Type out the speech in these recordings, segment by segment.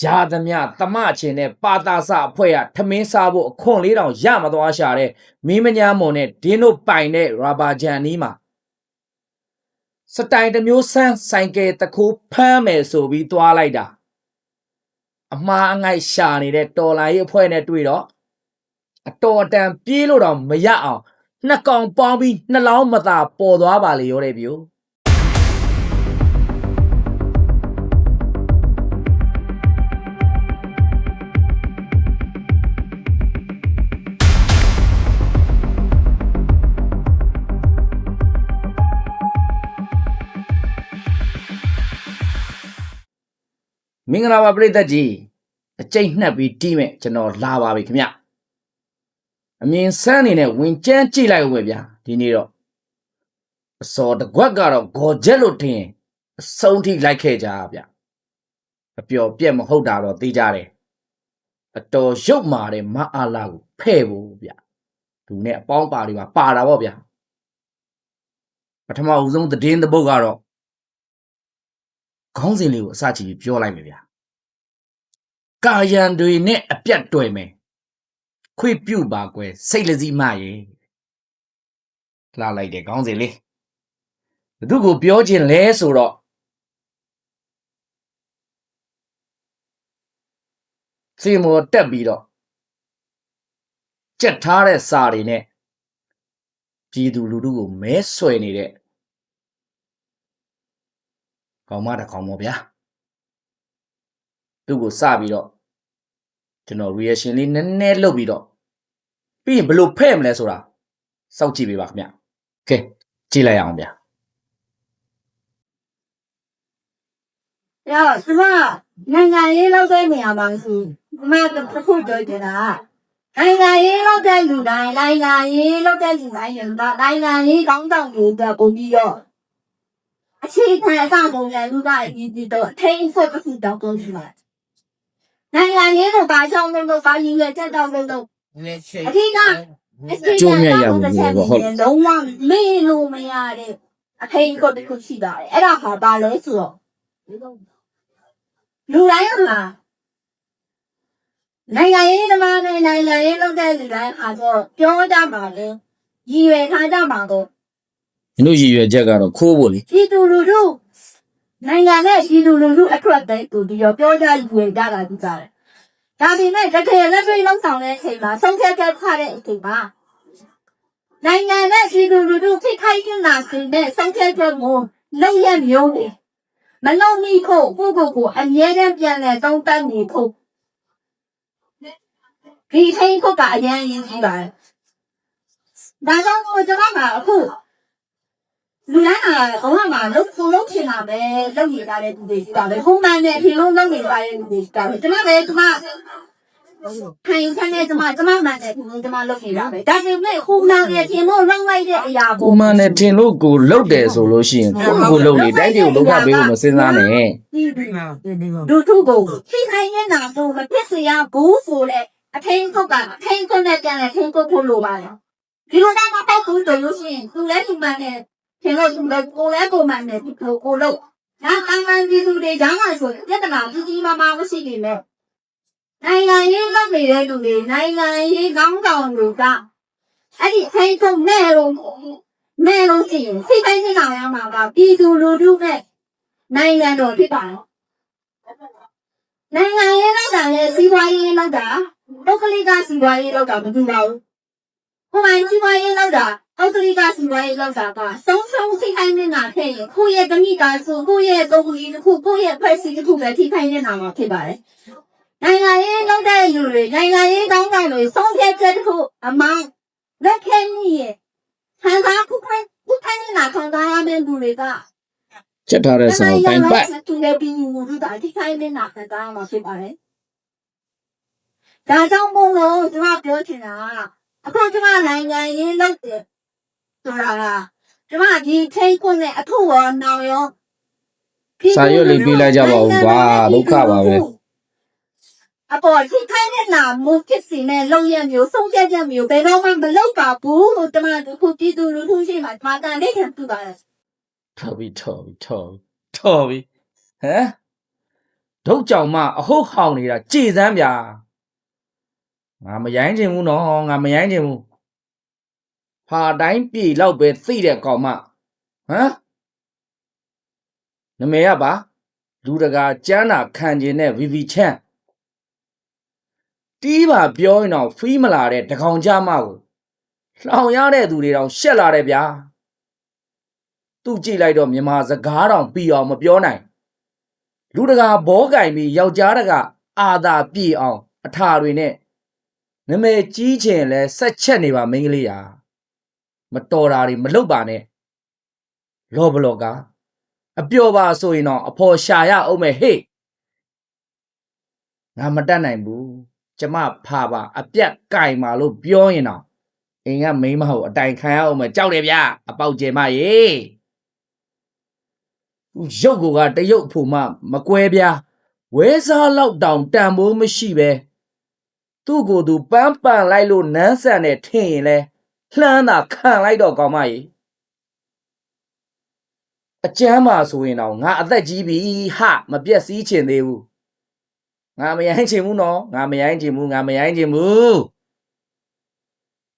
ရာသမျှတမချင်းနဲ့ပါတာစအဖွဲ့ကထမင်းစားဖို့အခွန်လေးတောင်ရမသွားရှာတဲ့မင်းမညာမွန်နဲ့ဒင်းတို့ပိုင်တဲ့ရာဘာဂျန်နီးမှာစတိုင်တစ်မျိုးဆန်းဆိုင်ကယ်တစ်ခုဖမ်းမယ်ဆိုပြီးသွားလိုက်တာအမှားအငိုက်ရှာနေတဲ့တော်လိုင်းရေးအဖွဲ့နဲ့တွေ့တော့အတော်အတန်ပြေးလို့တော့မရအောင်နှစ်ကောင်ပေါင်းပြီးနှလောင်းမသာပေါ်သွားပါလေရောတဲ့ဗျို မင်္ဂလာပါပရိသတ်ကြီးအကျိတ်နှက်ပြီးတီးမဲ့ကျွန်တော်လာပါပြီခင်ဗျအမြင်ဆန်းအနေနဲ့ဝင်ကျန်းကြည့်လိုက်ဦးမယ်ဗျာဒီနေ့တော့အစောတကွက်ကတော့ဂေါ်ချက်လို့ထင်ရင်အဆုံးထိလိုက်ခဲ့ကြဗျအပျော်ပြက်မဟုတ်တာတော့သိကြတယ်အတော်ရုပ်မာတဲ့မအားလာကိုဖဲ့ဖို့ဗျသူနဲ့အပေါင်းပါတွေပါပါတာပေါ့ဗျာပထမဦးဆုံးသတင်းတစ်ပုဒ်ကတော့ ခေါင်းစဉ်လေးကိုအစချီပြီးပြောလိုက်မယ်ဗျာကာယံတွေနဲ့အပြတ်တွေ့မယ်ခွေပြုတ်ပါကွယ်စိတ်လစည်းမရေလှလိုက်တဲ့ခေါင်းစဉ်လေးဘသူကိုပြောခြင်းလဲဆိုတော့စီမောတက်ပြီးတော့ကြက်ထားတဲ့စာတွေနဲ့ပြည်သူလူထုကိုမဲဆွယ်နေတဲ့ ကောင်မတစ်ကောင်ပေါ့ဗျာသူ့ကိုစပြီးတော့ကျွန်တော် reaction လေးနည်းနည်းလုပ်ပြီးတော့ပြီးရင်ဘယ်လိုဖဲ့မလဲဆိုတာစောင့်ကြည့်ပေးပါခင်ဗျကဲကြည့်လိုက်အောင်ဗျာရောစမနိုင်ငံရေးလောက်တဲ့နေရာမှာစုအမကတစ်ခုပြောချင်တာနိုင်ငံရေးလောက်တဲ့လူတိုင်းနိုင်ငံရေးလောက်တဲ့လူတိုင်းရတာနိုင်ငံရေးကောင်းဆောင်မှုအတွက်ပုံပြီးတော့ အခြေခံအကောင်ပုံစံလူသားအရေးကြီးတော့အထိန်အဆက်တစ်ခုတောက်ကုန်ရှိပါတယ်။နိုင်ငံရေးကိုဘာကြောင့်လဲလို့ဘာရည်ရွယ်ချက်တောက်လို့လို့အထင်ကအကျိုးမြတ်ရမှုပေါ့ဟုတ်လား။လုံးဝမေ့လို့မရတဲ့အထိန်ကိုတစ်ခုရှိပါတယ်။အဲ့ဒါဟာဘာလဲဆိုတော့လူတိုင်းမှာနိုင်ငံရေးသမားနဲ့နိုင်ငံရေးလုပ်တဲ့လူတိုင်းဟာတော့ပြောကြပါလေရည်ရွယ်ထားကြပါတော့ ကျွန်တော်ရည်ရွယ်ချက်ကတော့ခိုးဖို့လေပြည်သူလူထုနိုင်ငံနဲ့ပြည်သူလူထုအတွက်ပဲတူပြီးတော့ပြောကြရည်ကြတာဒီကြတယ်ဒါပေမဲ့တကယ်လက်တွေ့လောက်ဆောင်တဲ့အချိန်မှာဆုံးဖြတ်ချက်ချတဲ့အချိန်မှာနိုင်ငံနဲ့ပြည်သူလူထုဖိခိုက်နေတာစင်တဲ့ဆုံးဖြတ်ချက်ကိုလုံရမျိုးနေမလုံမိဖို့ကိုယ့်ကိုယ်ကိုအမြဲတမ်းပြန်လဲသုံးသပ်နေဖို့ဒီထိန်ဖို့ကအရင်ရင်းကြီးပါတယ်ဒါကြောင့်မို့ကျွန်တော်ကအခု လူတိုင်းကဘုံမှာလုံဖို့လုံချင်တာပဲလုံရတာတဲ့သူတွေရှိတာပဲခုမှန်တဲ့ဒီလုံးလုံနေပါတဲ့သူတွေရှိတာပဲကျွန်တော်ပဲကျွန်မခံယူခံတဲ့ကျွန်မကျွန်မမှန်တဲ့ဒီလုံးကျွန်မလုံနေတာပဲဒါပေမဲ့ခုမှန်တဲ့ဒီလုံးလုံလိုက်တဲ့အရာကိုကိုမန်နဲ့ထင်လို့ကိုလုတ်တယ်ဆိုလို့ရှိရင်ကိုယ့်ကိုယ်လုတ်လေတိုက်တွေကိုလုတ်ခပေးဖို့မစင်စားနဲ့လူထုကိုဖိခိုင်းနေတာတော့မဖြစ်စေရဘူးဆိုတဲ့အထင်းကုတ်ကအထင်းကုတ်နဲ့ပြန်လဲထင်းကုတ်ဖို့လိုပါလားဒီလိုတော့မပေါ့ဘူးဆိုလို့ရှိရင်သူလည်းသူမှန်တယ် ထင်လို့သူလည်းကိုလည်းကိုမှန်တယ်ဒီလိုကိုလို့ဒါအမှန်ပြည်သူတွေကြောင်းလာဆိုပြဿနာကြီးကြီးမားမားမရှိနေနဲ့နိုင်ငံရေးလုပ်နေတဲ့လူတွေနိုင်ငံရေးကောင်းဆောင်တွေကအဲ့ဒီအထင်းကုတ်နဲ့လို့နဲ့လို့ရှိရင်ဖိခိုင်းနေတာရမှာကပြည်သူလူထုနဲ့နိုင်ငံတော်ဖြစ်ပါတော့နိုင်ငံရေးလောက်တာနဲ့စီးပွားရေးလောက်တာပုဂ္ဂလိကစီးပွားရေးလောက်တာမတူပါဘူး။ဟိုပိုင်းစီးပွားရေးလောက်တာပုဂ္ဂလိကစီးပွားရေးလောက်တာကစုံ စုံထိခိုင်းနေတာဖြစ်ရင်ကိုယ့်ရဲ့တမိသားစုကိုယ့်ရဲ့ပုဂ္ဂလိတစ်ခုကိုယ့်ရဲ့ဖွဲ့စည်းတစ်ခုပဲထိခိုင်းနေတာမှာဖြစ်ပါတယ်။နိုင်ငံရေးလောက်တဲ့လူတွေနိုင်ငံရေးတောင်းတတွေဆုံးဖြတ်ချက်တစ်ခုအမောင်းလက်ခဲမိရဲ့ဆန္ဒခုခိုင်းခုခိုင်းနေတာခံစားရမယ့်လူတွေကချက်ထားတဲ့ဆောင်တိုင်ပတ်သူလည်းပြီးဘူးသူတာထိခိုင်းနေတာခံစားရမှာဖြစ်ပါတယ်။ဒါကြောင့်မို့လို့ကျွန်မပြောချင်တာကအခုကျွန်မနိုင်ငံရင်းလုပ်တယ်ဆိုတာက ကျွန်မဒီထိတ်ခွန်းနဲ့အထုရောနောင်ရောစာရွက်လေးပေးလိုက်ကြပါဦးကွာဒုက္ခပါပဲအပေါ်ထိခိုင်းနေတာမူဖြစ်စီနဲ့လုံရမျိုးဆုံးဖြတ်ချက်မျိုးဘယ်တော့မှမလုပ်ပါဘူးလို့ကျွန်မတို့ခုပြည်သူလူထုရှိမှကျွန်မတန်လေးခံပြပါတယ်ထော်ပြီထော်ပြီထော်ပြီထော်ပြီဟမ်ဒုတ်ကြောင်မအဟုတ်ဟောင်နေတာကြည်စမ်းဗျာငါမရိုင်းချင်ဘူးနော်ငါမရိုင်းချင်ဘူး ဟာတိုင်းပြည်လောက်ပဲသိတဲ့ကောင်မဟမ်နမေရပါလူတကာကျမ်းနာခံကျင်တဲ့ VV ချမ်းတီးပါပြောရင်တော့ဖီးမလာတဲ့တကောင်ကြမကိုလောင်ရတဲ့သူတွေတောင်ရှက်လာတယ်ဗျာသူကြည့်လိုက်တော့မြန်မာစကားတောင်ပြီးအောင်မပြောနိုင်လူတကာဘောကင်ပြီးယောက်ျားတကအာသာပြေအောင် အထာတွေနဲ့နမဲကြီးချင်လဲဆက်ချက်နေပါမိန်းကလေးရာ မတော်တာတွေမလုပ်ပါနဲ့လောဘလောကအပျော်ပါဆိုရင်တော့အဖော်ရှာရအောင်မယ်ဟေ့ငါမတတ်နိုင်ဘူးကျမဖာပါအပြက်ကင်ပါလို့ပြောရင်တော့အိမ်ကမိန်းမဟုတ်အတိုင်ခံရအောင်မယ်ကြောက်တယ်ဗျအပေါက်ကျဲမရေသူရုပ်ကတရုပ်ဖို့မှမကွဲပြားဝဲစားလောက်တောင်တန်ဖိုးမရှိပဲသူ့ကိုယ်သူပန်းပန်လိုက်လို့နန်းဆန်နဲ့ထင်ရင်လဲ လှမ်းတာခံလိုက်တော့ကောင်းမကြီးအကျမ်းပါဆိုရင်တော့ငါအသက်ကြီးပြီဟမပြက်စည်းချင်သေးဘူးငါမရိုင်းချင်ဘူးနော်ငါမရိုင်းချင်ဘူးငါမရိုင်းချင်ဘူး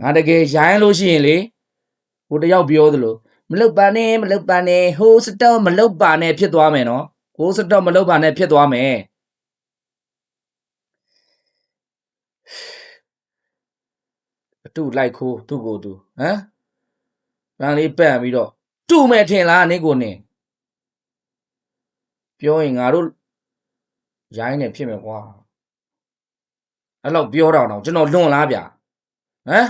ငါတကယ်ရိုင်းလို့ရှိရင်လေဟိုတယောက်ပြောသလိုမလုတ်ပါနဲ့မလုတ်ပါနဲ့ဟိုစတော့မလုတ်ပါနဲ့ဖြစ်သွားမယ်နော်ဟိုစတော့မလုတ်ပါနဲ့ဖြစ်သွားမယ် အတူလိုက်ခိုးသူ့ကိုယ်သူဟမ်ဗန်လေးပန့်ပြီးတော့တူမယ်ထင်လားနေကိုနေပြောရင်ငါတို့ရိုင်းနေဖြစ်မယ်ကွာအဲ့လောက်ပြောတော့တော့ကျွန်တော်လွန်လားဗျာဟမ်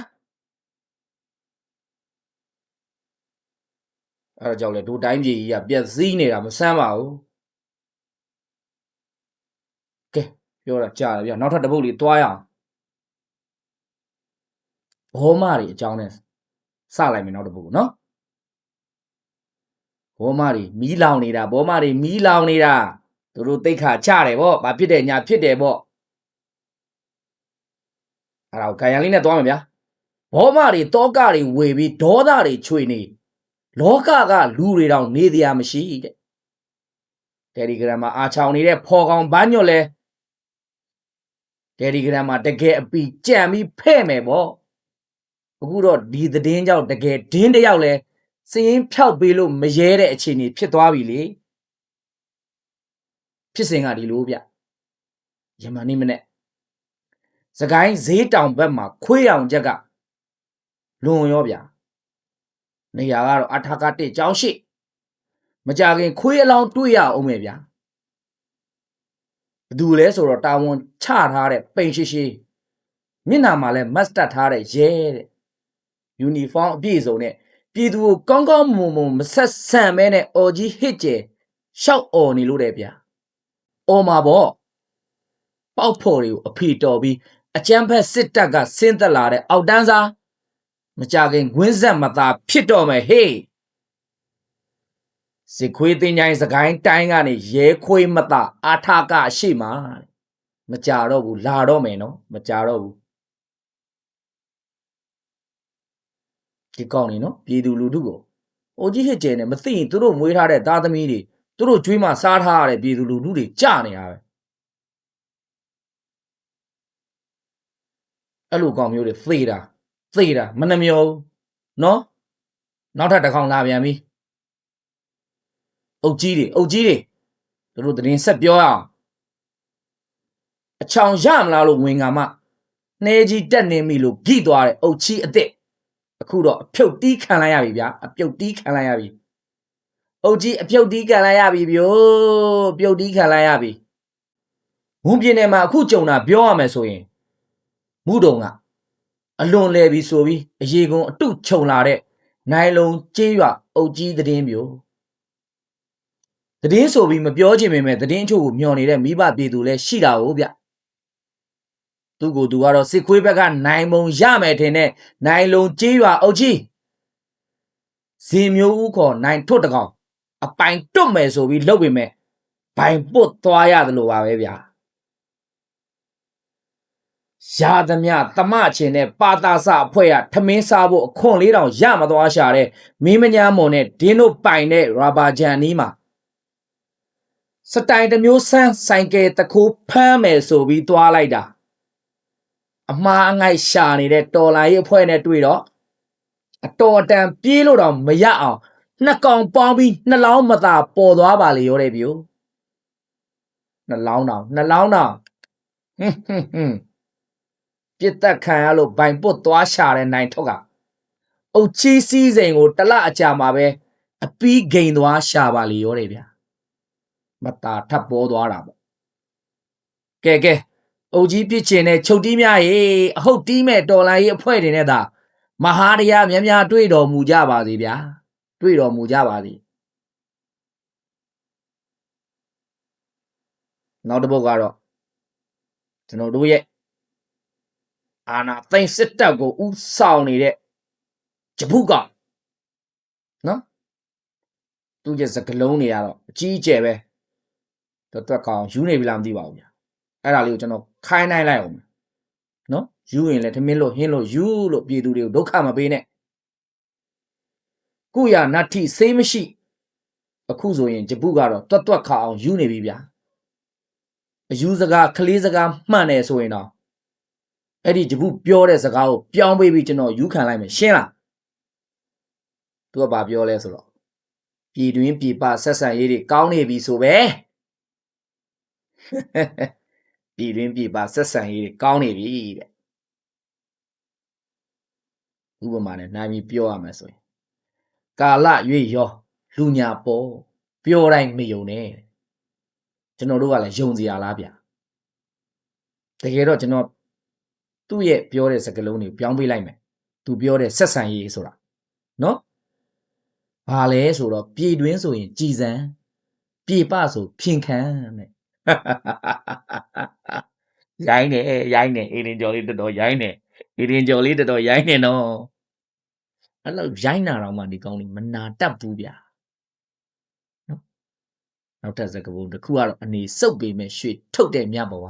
အဲ့ဒါကြောင့်လေဒိုတိုင်းပြည်ကြီးကပြက်စည်းနေတာမဆမ်းပါဘူးကဲပြောတာကြားတယ်ဗျာနောက်ထပ်တစ်ပုတ်လေးတွားရအောင် ဘောမတွေအကြောင်းနဲ့စလိုက်မယ်နောက်တစ်ပုတ်နော်ဘောမတွေမီးလောင်နေတာဘောမတွေမီးလောင်နေတာသူတို့တိတ်ခါချတယ်ဗောဘာဖြစ်တယ်ညာဖြစ်တယ်ဗောအဲ့ဒါကိုခံရလေးနဲ့သွားမယ်ဗျာဘောမတွေတောကတွေဝေပြီးဒေါသတွေချွေနေလောကကလူတွေတောင်နေတရားမရှိတဲ့တယ်လီဂရမ်မှာအာချောင်နေတဲ့ဖော်ကောင်ဘာညွတ်လဲတယ်လီဂရမ်မှာတကယ်အပီကြံပြီးဖဲ့မယ်ဗော အခုတော့ဒီသတင်းကြောင့်တကယ်ဒင်းတယောက်လဲစရင်ဖြောက်ပေးလို့မရဲတဲ့အခြေအနေဖြစ်သွားပြီလေဖြစ်စဉ်ကဒီလိုဗျယမန်နေ့မနေ့စကိုင်းဈေးတောင်ဘက်မှာခွေးအောင်ချက်ကလွန်ရောဗျနေရာကတော့အထာကတစ်ကျောင်းရှိမကြခင်ခွေးအလောင်းတွေ့ရအောင်မယ်ဗျာဘသူလဲဆိုတော့တာဝန်ချထားတဲ့ပိန်ရှိရှိမျက်နာမှာလဲမတ်တက်ထားတဲ့ရဲတဲ့ ယူနီဖောင်းအပြည့်စုံနဲ့ပြည်သူကိုကောင်းကောင်းမွန်မွန်မဆက်ဆံမဲနဲ့အော်ကြီးဟစ်ကျဲရှောက်អော်နေလို့တဲ့ဗျာအော်မှာပေါ့ပေါက်ဖော်တွေကိုအဖီတော်ပြီးအကျန်းဖက်စစ်တပ်ကဆင်းသက်လာတဲ့အောက်တန်းစားမကြခင် gw င်းဆက်မသာဖြစ်တော့မယ်ဟေးစစ်ခွေးတင်ញိုင်းစကိုင်းတိုင်းကနေရဲခွေးမသာအာထကအရှိမှာမကြတော့ဘူးလာတော့မယ်နော်မကြတော့ဘူး ဒီကောင်းနေနော်ပြည်သူလူထုကိုအိုကြီးဟစ်ကျဲနေမသိရင်သူတို့မွေးထားတဲ့သားသမီးတွေသူတို့ကျွေးမှစားထားရတဲ့ပြည်သူလူထုတွေကြနေရပဲအဲ့လိုကောင်မျိုးတွေသေတာသေတာမနှမျောဘူးနော်နောက်ထပ်တစ်ခေါက်လာပြန်ပြီအုတ်ကြီးတွေအုတ်ကြီးတွေသူတို့သတင်းဆက်ပြောရအောင်အချောင်ရမလားလို့ဝင်ကမှနှဲကြီးတက်နေပြီလို့ဂိသွားတဲ့အုတ်ကြီးအစ်စ် အခုတော့အဖြုတ်တီးခံလိုက်ရပြီဗျာအပြုတ်တီးခံလိုက်ရပြီအုတ်ကြီးအပြုတ်တီးခံလိုက်ရပြီဗျို့ပြုတ်တီးခံလိုက်ရပြီဝုံပြင်းထဲမှာအခုကြုံတာပြောရမယ်ဆိုရင်မူတုံကအလွန်လဲပြီးဆိုပြီးအရေကုံအတုခြုံလာတဲ့နိုင်လုံးကြေးရွအုတ်ကြီးသတင်းမျိုးသတင်းဆိုပြီးမပြောချင်ပေမဲ့သတင်းအချို့ကိုမျောနေတဲ့မိဘပြည်သူလည်းရှိတာဟုတ်ဗျ သူကိုသူကတော့စစ်ခွေးဘက်ကနိုင်မုံရမယ်ထင်တဲ့နိုင်လုံးကြေးရွာအုတ်ကြီးဇင်မျိုးဦးခေါ်နိုင်ထွတ်တကောင်အပိုင်တွတ်မယ်ဆိုပြီးလုပ်ပေမဲ့ဘိုင်ပုတ်သွားရတယ်လို့ပါပဲဗျာရာသမျှတမချင်တဲ့ပါတာစအဖွဲ့ကထမင်းစားဖို့အခွန်လေးတောင်ရမသွားရှာတဲ့မင်းမညာမွန်နဲ့ဒင်းတို့ပိုင်တဲ့ရာဘာဂျန်နီးမှာစတိုင်တစ်မျိုးဆန်းဆိုင်ကယ်တစ်ခိုးဖမ်းမယ်ဆိုပြီးသွားလိုက်တာ အမှားအငိုက်ရှာနေတဲ့တော်လာရေးအဖွဲ့နဲ့တွေ့တော့အတော်အတန်ပြေးလို့တော့မရအောင်နှစ်ကောင်ပေါင်းပြီးနှလောင်းမသာပေါ်သွားပါလေရောတဲ့ဗျိုနှလောင်းတောင်နှလောင်းတောင်ဟွန်းဟွန်းဟွန်းပြစ်တက်ခံရလို့ဘိုင်ပုတ်သွားရှာတဲ့နိုင်ထုတ်ကအုတ်ချီးစည်းစိမ်ကိုတစ်လအကြာမှာပဲအပီးဂိန်သွားရှာပါလေရောတဲ့ဗျာမတာထပ်ပေါ်သွားတာပေါ့ကဲကဲ အုတ်ကြီးပြစ်ချင်တဲ့ချုပ်တီးများရေအဟုတ်တီးမဲ့တော်လိုင်းရေးအဖွဲ့တွေနဲ့သာမဟာတရားများများတွေ့တော်မူကြပါစေဗျာတွေ့တော်မူကြပါစေနောက်တစ်ပုဒ်ကတော့ကျွန်တော်တို့ရဲ့အာနာသိမ့်စစ်တပ်ကိုဥဆောင်နေတဲ့ဂျပုကနော်သူရဲ့စကလုံးတွေကတော့အကြီးအကျယ်ပဲတော့တွက်ကောင်ယူနေပြီလားမသိပါဘူးဗျာ အဲ့ဒါလေးကိုကျွန်တော်ခိုင်းနိုင်လိုက်အောင်မယ်နော်ယူရင်လည်းထမင်းလို့ဟင်းလို့ယူလို့ပြည်သူတွေကိုဒုက္ခမပေးနဲ့ကုရနတ္ထိစေးမရှိအခုဆိုရင်ဂျပုကတော့တွတ်တွက်ခါအောင်ယူနေပြီဗျာအယူစကားကလေးစကားမှန်တယ်ဆိုရင်တော့အဲ့ဒီဂျပုပြောတဲ့စကားကိုပြောင်းပေးပြီးကျွန်တော်ယူခံလိုက်မယ်ရှင်းလားသူကဘာပြောလဲဆိုတော့ပြည်တွင်းပြည်ပဆက်ဆံရေးတွေကောင်းနေပြီဆိုပဲ ပြည်တွင်းပြည်ပဆက်ဆံရေးတွေကောင်းနေပြီတဲ့ဥပမာနဲ့နိုင်ပြီးပြောရမယ်ဆိုရင်ကာလရွေ့ရောလူညာပေါ်ပြောတိုင်းမယုံနဲ့တဲ့ကျွန်တော်တို့ကလည်းယုံစရာလားဗျတကယ်တော့ကျွန်တော်သူ့ရဲ့ပြောတဲ့စကားလုံးတွေကိုပြောင်းပေးလိုက်မယ်သူပြောတဲ့ဆက်ဆံရေးဆိုတာနော်ဘာလဲဆိုတော့ပြည်တွင်းဆိုရင်ကြည်စံပြည်ပဆိုဖြင်ခံတဲ့ ရိုင်းနေရိုင်းနေအေရင်ကျော်လေးတော်တော်ရိုင်းနေအေရင်ကျော်လေးတော်တော်ရိုင်းနေနော်အဲ့လိုရိုင်းနာတော့မှဒီကောင်းလေးမနာတတ်ဘူးဗျာနော်နောက်ထပ်စကားပုံတစ်ခုကတော့အနေစုပ်ပေမဲ့ရွှေထုတ်တဲ့မြတ်ဘဝ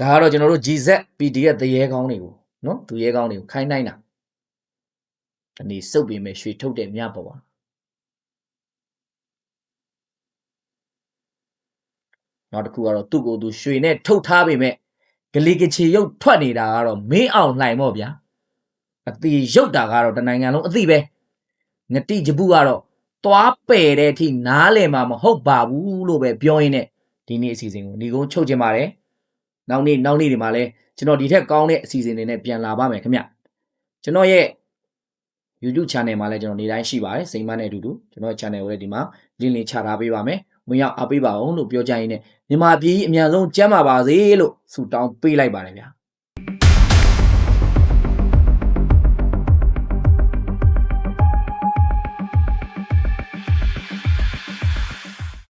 ဒါကတော့ကျွန်တော်တို့ GZ PDF တရေကောင်းတွေကိုနော်သူရဲကောင်းတွေကိုခိုင်းနိုင်တာအနေစုပ်ပေမဲ့ရွှေထုတ်တဲ့မြတ်ဘဝ နောက်တစ်ခုကတော့သူ့ကိုယ်သူရွှေနဲ့ထုတ်ထားပေမဲ့ဂလီကချေရုပ်ထွက်နေတာကတော့မင်းအောင်လှိုင်ပေါ့ဗျာအတီရုပ်တာကတော့တနိုင်ငံလုံးအသိပဲငတိဂျပုကတော့သွားပယ်တဲ့အထိနားလည်မှာမဟုတ်ပါဘူးလို့ပဲပြောရင်းနဲ့ဒီနေ့အစီအစဉ်ကိုဒီကုန်းချုပ်ခြင်းပါတယ်နောက်နေ့နောက်နေ့ဒီမှာလဲကျွန်တော်ဒီထက်ကောင်းတဲ့အစီအစဉ်တွေနဲ့ပြန်လာပါမယ်ခင်ဗျကျွန်တော်ရဲ့ YouTube channel မှာလည်းကျွန်တော်နေတိုင်းရှိပါတယ်စိန်မနဲ့အတူတူကျွန်တော်ရဲ့ channel ကိုလည်းဒီမှာ link လေးချထားပေးပါမယ် ဝင်ရောက်အားပေးပါအောင်လို့ပြောကြရင်းနဲ့မြန်မာပြည်အများဆုံးကျမ်းပါပါစေလို့ဆုတောင်းပေးလိုက်ပါတယ်ဗျာ